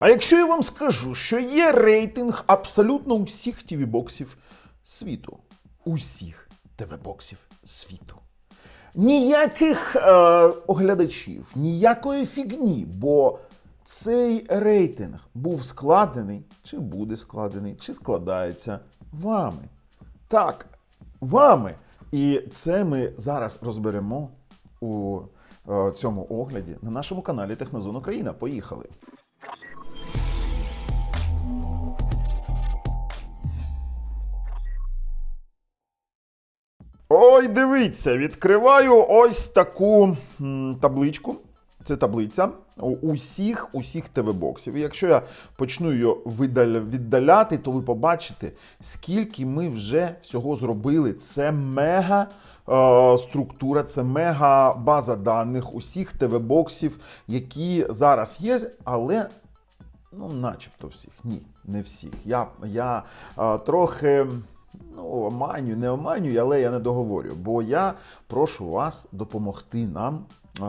А якщо я вам скажу, що є рейтинг абсолютно усіх тіві-боксів світу, усіх ТВ-боксів світу. Ніяких е, оглядачів, ніякої фігні, бо цей рейтинг був складений, чи буде складений, чи складається вами. Так, вами. І це ми зараз розберемо у е, цьому огляді на нашому каналі Технозон Україна. Поїхали. Ой, дивіться, відкриваю ось таку табличку. Це таблиця усіх усіх ТВ-боксів. І якщо я почну її віддаляти, то ви побачите, скільки ми вже всього зробили. Це мега е, структура, це мега база даних усіх ТВ-боксів, які зараз є, але Ну, начебто всіх. Ні, не всіх. Я, я а, трохи ну, оманю, не оманюю, але я не договорю. Бо я прошу вас допомогти нам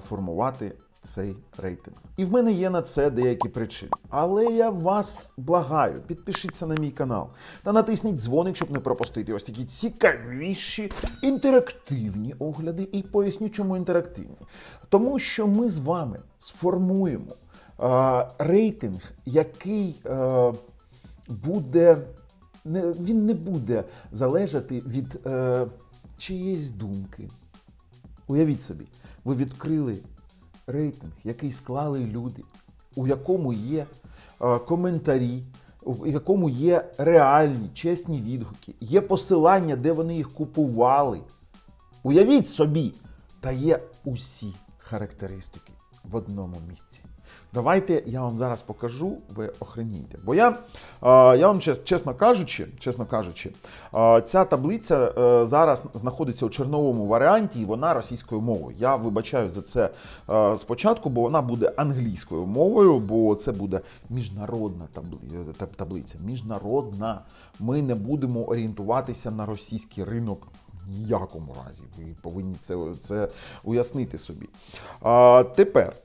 формувати цей рейтинг. І в мене є на це деякі причини. Але я вас благаю, підпишіться на мій канал та натисніть дзвоник, щоб не пропустити ось такі цікавіші інтерактивні огляди. І поясню, чому інтерактивні. Тому що ми з вами сформуємо е, рейтинг, який е, буде. Не, він не буде залежати від е, чиєїсь думки. Уявіть собі, ви відкрили рейтинг, який склали люди, у якому є е, коментарі, у якому є реальні, чесні відгуки, є посилання, де вони їх купували. Уявіть собі, та є усі характеристики в одному місці. Давайте я вам зараз покажу, ви охренієте. Бо я, е, я вам чес- чесно кажучи, чесно кажучи, е, ця таблиця е, зараз знаходиться у черновому варіанті, і вона російською мовою. Я вибачаю за це е, спочатку, бо вона буде англійською мовою, бо це буде міжнародна таблиця. Міжнародна. Ми не будемо орієнтуватися на російський ринок. Ніякому разі. Ви повинні це, це уяснити собі. А, тепер,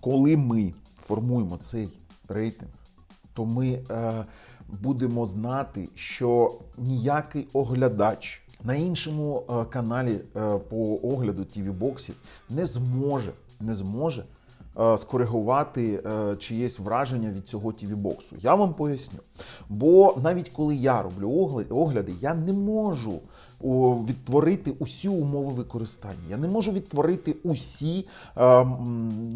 коли ми формуємо цей рейтинг, то ми е, будемо знати, що ніякий оглядач на іншому е, каналі е, по огляду tv боксів не зможе, не зможе скоригувати е, чиєсь враження від цього тіві-боксу. Я вам поясню. Бо навіть коли я роблю огляди, я не можу відтворити усі умови використання. Я не можу відтворити усі е,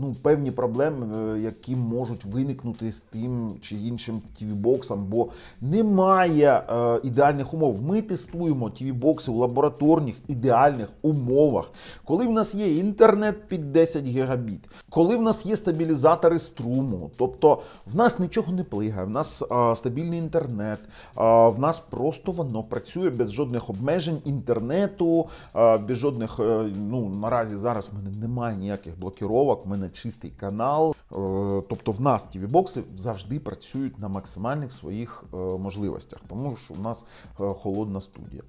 ну, певні проблеми, е, які можуть виникнути з тим чи іншим тіві-боксом, бо немає е, ідеальних умов. Ми тестуємо тіві-бокси у лабораторних ідеальних умовах, коли в нас є інтернет під 10 гігабіт, коли в нас є стабілізатори струму, тобто в нас нічого не плигає, в нас стабільний інтернет, в нас просто воно працює без жодних обмежень інтернету, е, без жодних. е, Ну наразі зараз в мене немає ніяких блокіровок, в мене чистий канал. Е, Тобто в нас ті бокси завжди працюють на максимальних своїх можливостях, тому що у нас холодна студія.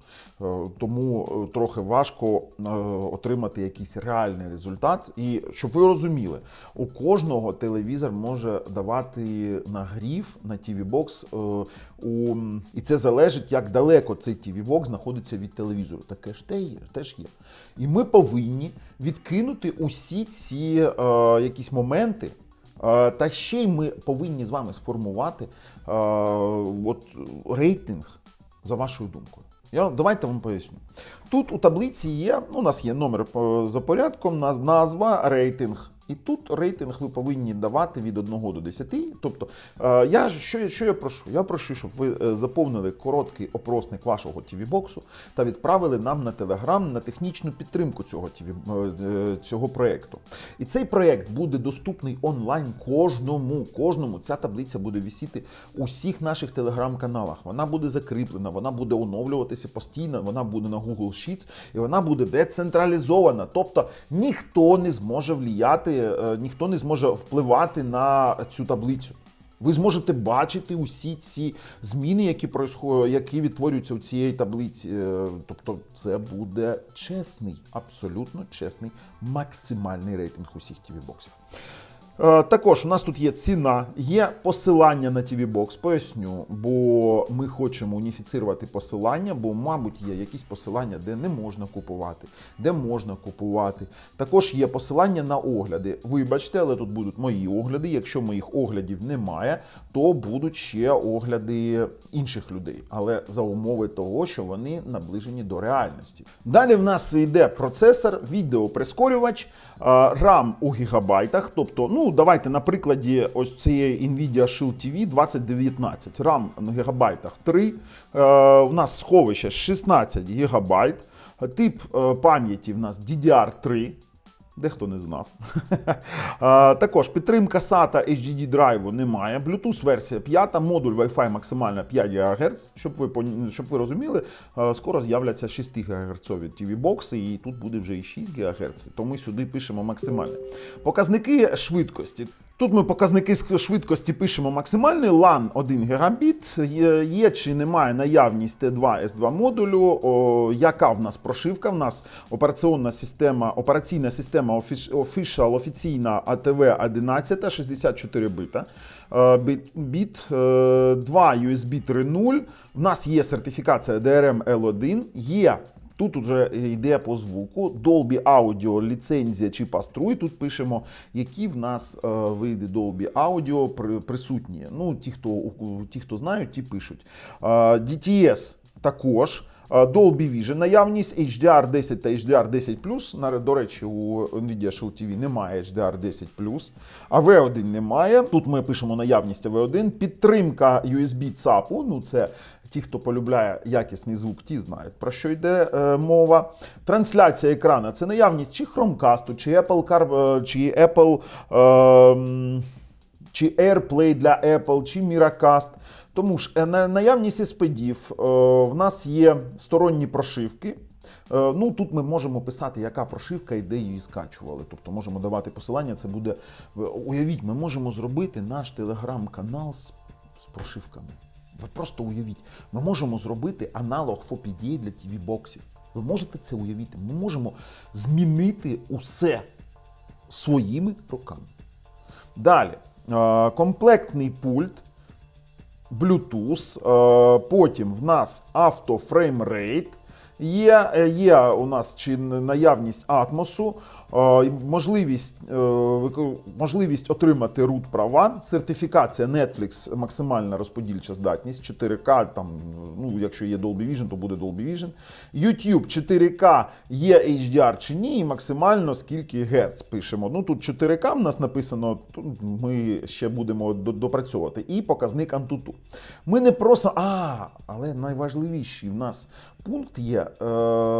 Тому трохи важко отримати якийсь реальний результат. І щоб ви розуміли, у кожного телевізор може давати нагрів на TV бокс і це залежить, як далеко цей TV бокс знаходиться від телевізору. Таке ж теж є. І ми повинні відкинути усі ці е, якісь моменти. Е, Та ще й ми повинні з вами сформувати е, от, рейтинг за вашою думкою. Я давайте вам поясню. Тут у таблиці є, ну, у нас є номер е, за порядком, назва, рейтинг. І тут рейтинг ви повинні давати від 1 до 10. Тобто, е, я що, що я прошу? Я прошу, щоб ви е, заповнили короткий опросник вашого TV-боксу та відправили нам на Telegram на технічну підтримку цього TV, е, цього проєкту. І цей проєкт буде доступний онлайн кожному. Кожному ця таблиця буде висіти у всіх наших телеграм-каналах. Вона буде закріплена, вона буде оновлюватися постійно, вона буде на Google Sheets і вона буде децентралізована. Тобто ніхто не зможе вліяти, е, ніхто не зможе впливати на цю таблицю. Ви зможете бачити усі ці зміни, які які відтворюються у цієї таблиці. Е, Тобто, це буде чесний, абсолютно чесний, максимальний рейтинг усіх тіві боксів. Е, Також у нас тут є ціна, є посилання на TV Box, поясню, бо ми хочемо уніфіцирувати посилання, бо, мабуть, є якісь посилання, де не можна купувати, де можна купувати. Також є посилання на огляди. Вибачте, але тут будуть мої огляди. Якщо моїх оглядів немає, то будуть ще огляди інших людей, але за умови того, що вони наближені до реальності. Далі в нас йде процесор, відеоприскорювач, е, RAM у гігабайтах. Тобто, ну давайте на прикладі ось цієї Nvidia Shield TV 2019. RAM на гігабайтах 3. У нас сховище 16 гігабайт. Тип е, пам'яті в нас DDR3. Дехто не знав. Також підтримка SATA HDD драйву немає. Bluetooth версія 5, модуль Wi-Fi максимально 5 ГГц. Щоб ви щоб ви розуміли, скоро з'являться 6 ГГц TV бокси, і тут буде вже і 6 ГГц. То ми сюди пишемо максимальне. Показники швидкості. Тут ми показники швидкості пишемо максимальний LAN 1 Гбіт. Є, чи немає наявність T2 S2 модулю. О, яка в нас прошивка? В нас операційна система, операційна система Official офіційна ATV 11, 64 бита. Е, Біт, біт, е, 2 USB 3.0. В нас є сертифікація DRM L1. Є Тут уже йде по звуку. Dolby Audio, ліцензія чи паструй. Тут пишемо, які в нас е, види Dolby Audio присутні. Ну, ті, хто, ті, хто знають, ті пишуть. Е, DTS також. Dolby Vision наявність, HDR 10 та HDR 10 До речі, у Nvidia Shield TV немає HDR 10 а V1 немає. Тут ми пишемо наявність V1. Підтримка USB ЦАПу. Ну, це ті, хто полюбляє якісний звук, ті знають про що йде е, мова. Трансляція екрана це наявність чи Chromecast, чи Apple Car, е, чи Apple. Е, чи AirPlay для Apple, чи Miracast. Тому ж е, наявність SPD, е, в нас є сторонні прошивки. Е, Ну, тут ми можемо писати, яка прошивка і де її скачували. Тобто можемо давати посилання. Це буде. Уявіть, ми можемо зробити наш телеграм-канал з, з прошивками. Ви просто уявіть, ми можемо зробити аналог FOPDA для TV-боксів. Ви можете це уявити? Ми можемо змінити усе своїми руками. Далі, комплектний пульт, Bluetooth, потім в нас автофреймрейт. Є, е, є у нас чи наявність атмосу, е, можливість, е, можливість отримати root права, сертифікація Netflix, максимальна розподільча здатність 4К, там, ну, якщо є Dolby Vision, то буде Dolby Vision. YouTube 4К є HDR чи ні, і максимально скільки Гц пишемо. Ну тут 4К в нас написано, ми ще будемо допрацьовувати. І показник Antutu. Ми не просто. А, але найважливіший в нас пункт є е,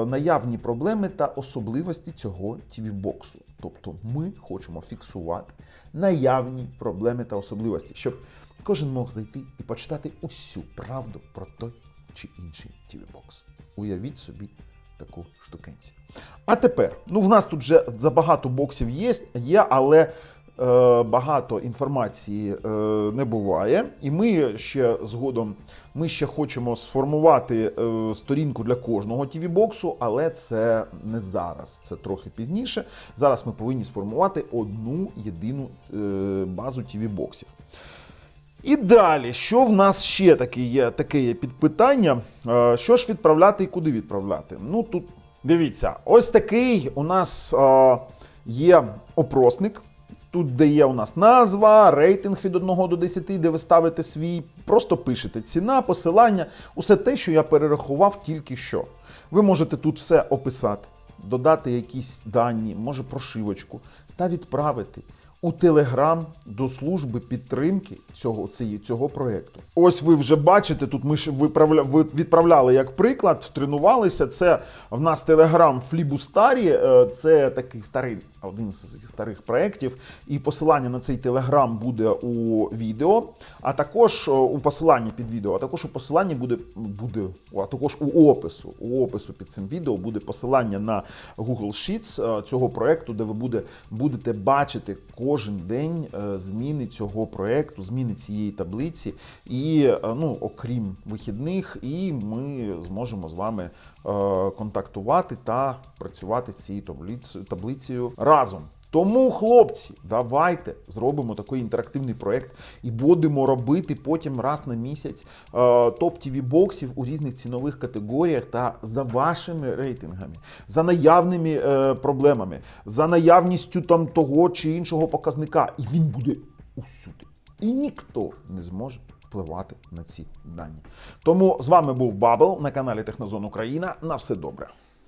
наявні проблеми та особливості цього TV-боксу. Тобто ми хочемо фіксувати наявні проблеми та особливості, щоб кожен мог зайти і почитати усю правду про той чи інший TV-бокс. Уявіть собі таку штукенцію. А тепер, ну в нас тут вже забагато боксів є, є але багато інформації е, не буває. І ми ще згодом ми ще хочемо сформувати е, сторінку для кожного TV-боксу, але це не зараз, це трохи пізніше. Зараз ми повинні сформувати одну єдину е, базу TV-боксів. І далі, що в нас ще таке є, таке є підпитання? Е, Що ж відправляти і куди відправляти? Ну тут дивіться, ось такий у нас е, є опросник. Тут, де є у нас назва, рейтинг від 1 до 10, де ви ставите свій, просто пишете ціна, посилання, усе те, що я перерахував тільки що. Ви можете тут все описати, додати якісь дані, може прошивочку, та відправити у Телеграм до служби підтримки цього, цієї- цього проєкту. Ось ви вже бачите, тут ми ж виправля, відправляли як приклад, тренувалися. Це в нас Телеграм Флібустарі, е, це такий старий, один з старих проєктів. І посилання на цей Телеграм буде у відео, а також е, у посиланні під відео, а також у посиланні буде, буде а також у опису. У опису під цим відео буде посилання на Google Sheets е, цього проєкту, де ви буде, будете бачити кожен день е, зміни цього проекту, зміни цієї таблиці. І е, ну, окрім вихідних, і ми зможемо з вами е, контактувати та працювати з цією таблицею разом. Тому, хлопці, давайте зробимо такий інтерактивний проект і будемо робити потім раз на місяць е, топ тв боксів у різних цінових категоріях та за вашими рейтингами, за наявними е, проблемами, за наявністю там того чи іншого показника. І він буде усюди. І ніхто не зможе впливати на ці дані. Тому з вами був Бабл на каналі Технозон Україна. На все добре.